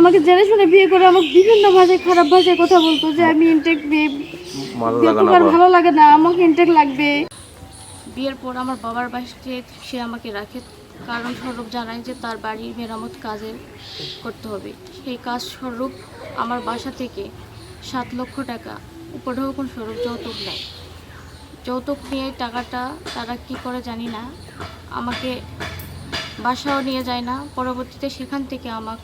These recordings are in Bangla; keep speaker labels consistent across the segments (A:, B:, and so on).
A: আমাকে জেনে শুনে বিয়ে করে আমাকে বিভিন্ন ভাষায় খারাপ ভাষায় কথা বলতো যে আমি ইনটেক বিয়ে
B: ভালো
A: বিয়ে
B: লাগে না
A: করব আর
B: বা-
A: ভালো লাগে না আমাকে ইনটেক লাগবে। বিয়ের পর আমার বাবার বাড়িতে সে আমাকে রাখে কারণ স্বরূপ জানায় যে তার বাড়ি মেরামত কাজের করতে হবে। সেই কাজ স্বরূপ আমার বাসা থেকে সাত লক্ষ টাকা উপঢৌকন স্বরূপ যৌতুক নেয় যৌতুক নিয়ে টাকাটা তারা কি করে জানি না আমাকে বাসাও নিয়ে যায় না। পরবর্তীতে সেখান থেকে আমার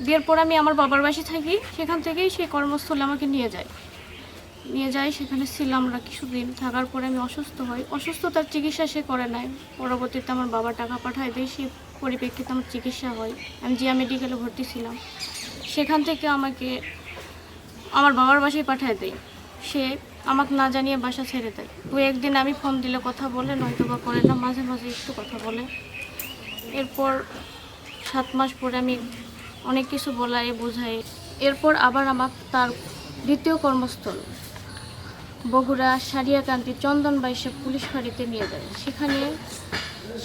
A: বিয়ের পর আমি আমার বাবার বাসে থাকি, সেখান থেকেই সে কর্মস্থলে আমাকে নিয়ে যায়। নিয়ে যায়, সেখানে ছিলাম আমরা কিছুদিন। থাকার পরে আমি অসুস্থ হই। অসুস্থতার চিকিৎসা সে করে নাই। পরবর্তীতে আমার বাবা টাকা পাঠায় দেয়, সেই পরিপ্রেক্ষিতে আমার চিকিৎসা হয়। আমি জিয়া মেডিকেলে ভর্তি ছিলাম। সেখান থেকে আমাকে আমার বাবার বাসায় পাঠায় দেয়। সে আমাকে না জানিয়ে বাসা ছেড়ে দেয়। দু একদিন আমি ফোন দিলে কথা বলে নয়তো বা করে না, মাঝে মাঝে একটু কথা বলে। এরপর সাত মাস পরে আমি অনেক কিছু বলাই, বোঝাই। এরপর আবার আমার তার দ্বিতীয় কর্মস্থল, বগুড়া সারিয়াকান্তি চন্দন বাইশে পুলিশ ফাঁড়িতে নিয়ে যায়। সেখানে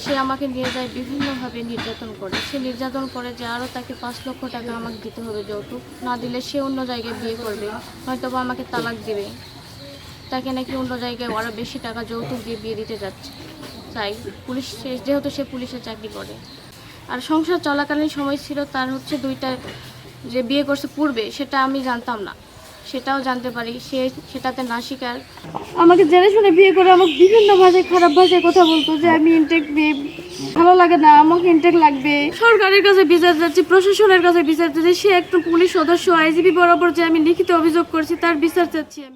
A: সে আমাকে নিয়ে যায়, বিভিন্নভাবে নির্যাতন করে। সে নির্যাতন করে যে আরও তাকে পাঁচ লক্ষ টাকা আমাকে দিতে হবে যৌতুক। না দিলে সে অন্য জায়গায় বিয়ে করবে হয়তো বা আমাকে তালাক দেবে। তাকে নাকি অন্য জায়গায় আরও বেশি টাকা যৌতুক দিয়ে বিয়ে দিতে যাচ্ছে। তাই পুলিশ সে- যেহেতু সে পুলিশে চাকরি করে। আর সংসার চলাকালীন সময় ছিল তার হচ্ছে দুইটা যে বিয়ে করছে পূর্বে সেটা আমি জানতাম না। সেটাও জানতে পারি। সে সেটাতে না স্বীকার আমাকে জেনে শুনে বিয়ে করে আমাকে বিভিন্ন ভাষায় খারাপ ভাষায় কথা বলতো যে আমি ইনটেক বিয়ে ভালো লাগে না আমাকে ইনটেক লাগবে। সরকারের কাছে বিচার যাচ্ছি প্রশাসনের কাছে বিচার যাচ্ছি সে একটু পুলিশ সদস্য আইজিপি বরাবর যে আমি লিখিত অভিযোগ করছি তার বিচার চাচ্ছি আমি।